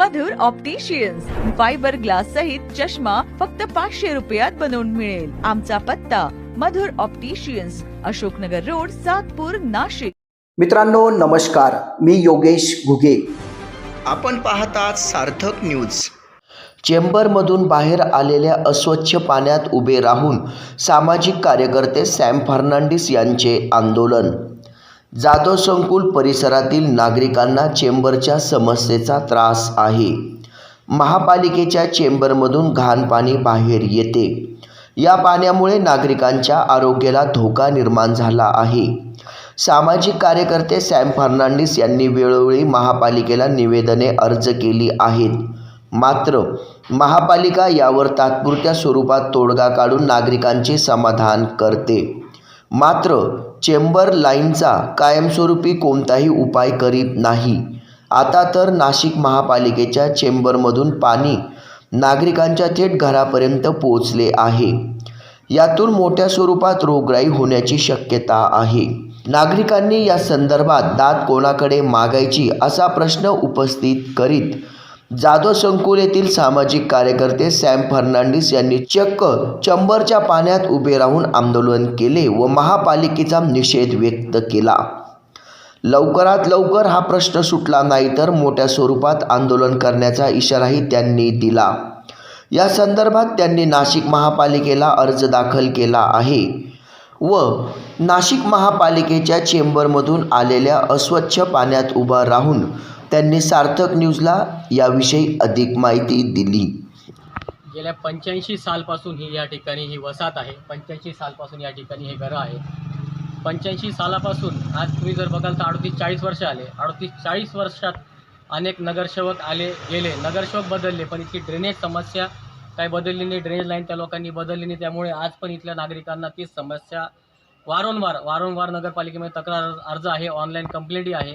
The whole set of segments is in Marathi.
मधुर ऑप्टिशियन्स फायबर ग्लास सहित चष्मा फक्त पाचशे रुपयात बनवून मिळेल. आमचा पत्ता मधुर ऑप्टिशियन्स अशोकनगर रोड सातपूर नाशिक. मित्रांनो नमस्कार. मी योगेश घुगे. आपण पाहतात सार्थक न्यूज चेंबरमधून बाहेर आलेल्या अस्वच्छ पाण्यात उभे राहून सामाजिक कार्यकर्ते सॅम फर्नांडिस यांचे आंदोलन. जाधव संकुल परिसरातील नागरिकांना चेंबरच्या समस्येचा त्रास आहे. महापालिकेच्या चेंबरमधून घाण पाणी बाहेर येते. या पाण्यामुळे नागरिकांच्या आरोग्याला धोका निर्माण झाला आहे. सामाजिक कार्यकर्ते सॅम फर्नांडिस यांनी वेळोवेळी महापालिकेला निवेदने अर्ज केली आहेत. मात्र महापालिका यावर तात्पुरत्या स्वरूपात तोडगा काढून नागरिकांचे समाधान करते. मात्र चेंबर लाईनचा कायमस्वरूपी कोणताही उपाय करीत नाही. आता तर नाशिक महापालिकेच्या चेंबरमधून पाणी नागरिकांच्या थेट घरापर्यंत पोहोचले आहे. यातून मोठ्या स्वरूपात रोगराई होण्याची शक्यता आहे. नागरिकांनी या संदर्भात दाद कोणाकडे मागायची असा प्रश्न उपस्थित करीत जाधव संकुल येथील सामाजिक कार्यकर्ते सॅम फर्नांडिस यांनी चक्क चंबरच्या पाण्यात उभे राहून आंदोलन केले व महापालिकेचा निषेध व्यक्त केला. लवकरात लवकर हा प्रश्न सुटला नाही तर मोठ्या स्वरूपात आंदोलन करण्याचा इशाराही त्यांनी दिला. या संदर्भात त्यांनी नाशिक महापालिकेला अर्ज दाखल केला आहे व नाशिक महापालिकेच्या चेंबरमधून आलेल्या अस्वच्छ पाण्यात उभा राहून त्यांनी सार्थक न्यूजला याविषयी अधिक माहिती दिली. गेल्या पंच्याऐंशी सालपासून ही या ठिकाणी ही वसाहत आहे. पंच्याऐंशी सालपासून या ठिकाणी हे घरं आहे पंच्याऐंशी सालापासून आज तुम्ही जर बघाल तर अडतीस चाळीस वर्ष आले. अडतीस चाळीस वर्षात अनेक नगरसेवक आले गेले. नगरसेवक बदलले पण इथली ड्रेनेज समस्या काही बदलली नाही. ड्रेनेज लाईन त्या लोकांनी बदलली नाही. त्यामुळे आज पण इथल्या नागरिकांना तीच समस्या वारंवार वारंवार नगरपालिकेमध्ये तक्रार अर्ज आहे. ऑनलाईन कंप्लेंटही आहे.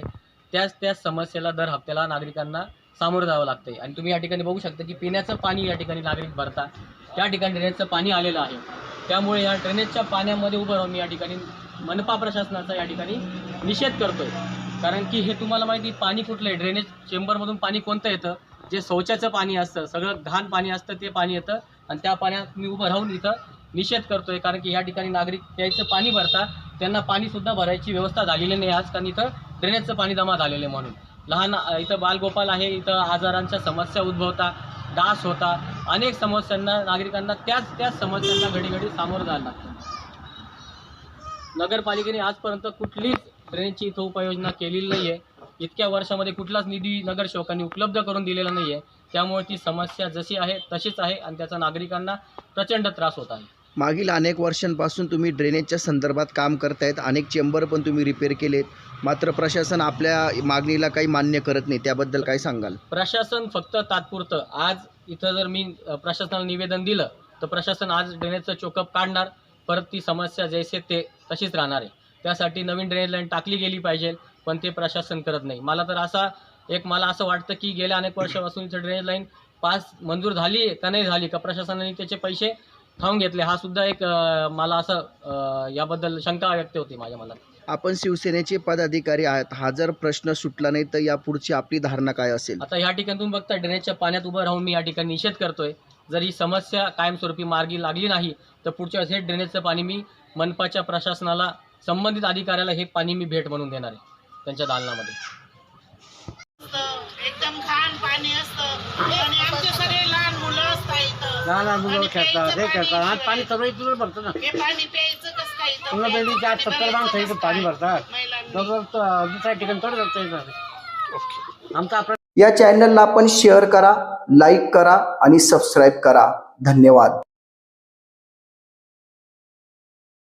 त्याच त्याच समस्येला दर हप्त्याला नागरिकांना सामोरं जावं लागतंय. आणि तुम्ही या ठिकाणी बघू शकता की पिण्याचं पाणी या ठिकाणी नागरिक भरता. त्या ठिकाणी ड्रेनेजचं पाणी आलेलं आहे. त्यामुळे या ड्रेनेजच्या पाण्यामध्ये उभं राहून मी या ठिकाणी मनपा प्रशासनाचा या ठिकाणी निषेध करतोय. कारण की हे तुम्हाला माहिती पाणी कुठलं आहे ड्रेनेज चेंबरमधून पाणी कोणतं येतं? जे शौचाचं पाणी असतं सगळं घाण पाणी असतं ते पाणी येतं. आणि त्या पाण्यात मी उभं राहून इथं निषेध करतोय. कारण की या ठिकाणी नागरिक प्यायचं पाणी भरता त्यांना पाणीसुद्धा भरायची व्यवस्था झालेली नाही आज. कारण इथं ड्रेनेजचं पाणी जमा झालेलं आहे म्हणून. लहान इथं बालगोपाल आहे इथं आजारांच्या समस्या उद्भवता डास होता. अनेक समस्यांना नागरिकांना त्याच त्याच समस्यांना घडी घडी सामोरं जायला लागतं. नगरपालिकेने आजपर्यंत कुठलीच ड्रेनेजची इथं उपाययोजना केलेली नाही आहे इतक्या वर्षामध्ये कुठलाच निधी नगरसेवकांनी उपलब्ध करून दिलेला नाही आहे त्यामुळे ती समस्या जशी आहे तशीच आहे आणि त्याचा नागरिकांना प्रचंड त्रास होत आहे. मागील अनेक वर्षांपासून तुम्ही ड्रेनेजच्या संदर्भात काम करतायत अनेक चेंबर पण तुम्ही रिपेअर केलेत. मात्र प्रशासन आपल्या मागणीला काही मान्य करत नाही त्याबद्दल काय सांगाल? प्रशासन फक्त तात्पुरतं. आज इथं जर मी प्रशासनाला निवेदन दिलं तर प्रशासन आज ड्रेनेजचं चोकअप काढणार. परत ती समस्या जैसे ते तशीच राहणार आहे. त्यासाठी नवीन ड्रेनेज लाईन टाकली गेली पाहिजे पण ते प्रशासन करत नाही. मला तर असा एक मला असं वाटतं की गेल्या अनेक वर्षापासून इथं ड्रेनेज लाईन पास मंजूर झाली का नाही झाली का प्रशासनाने त्याचे पैसे थांबून घेतले. हा सुद्धा एक अ, मला असं अ, याबद्दल शंका व्यक्त होती माझ्या मनात. आपण शिवसेनेचे पदाधिकारी आहात. हा जर प्रश्न सुटला नाही तर यापुढची आपली धारणा काय असेल? आता ह्या ठिकाणी तुम्ही बघता ड्रेनेजच्या पाण्यात उभं राहून मी या ठिकाणी निषेध करतोय. जर ही समस्या कायमस्वरूपी मार्गी लागली नाही तर पुढच्या वेळेस हे ड्रेनेजचं पाणी मी मनपाच्या प्रशासनाला संबंधित अधिकाऱ्याला हे पाणी मी भेट म्हणून देणार आहे त्यांच्या दालनामध्ये असतं, एकदम घाण पाणी असतं आणि आमचे सगळे लहान मुलं आणि खेळतात हे खेळतात. आज पाणी सगळं इथूनच भरतं ना. हे पाणी प्यायचं कसं काय इथं? पूर्ण बिल्डिंगच्या आत पाणी सत्तर माणसं इथं भरायचं पाणी भरतात. तर दुसऱ्या ठिकाणी थोडं जातं येतं आमचा आपला या चॅनलला आपण शेअर करा लाईक करा आणि सबस्क्राईब करा. धन्यवाद.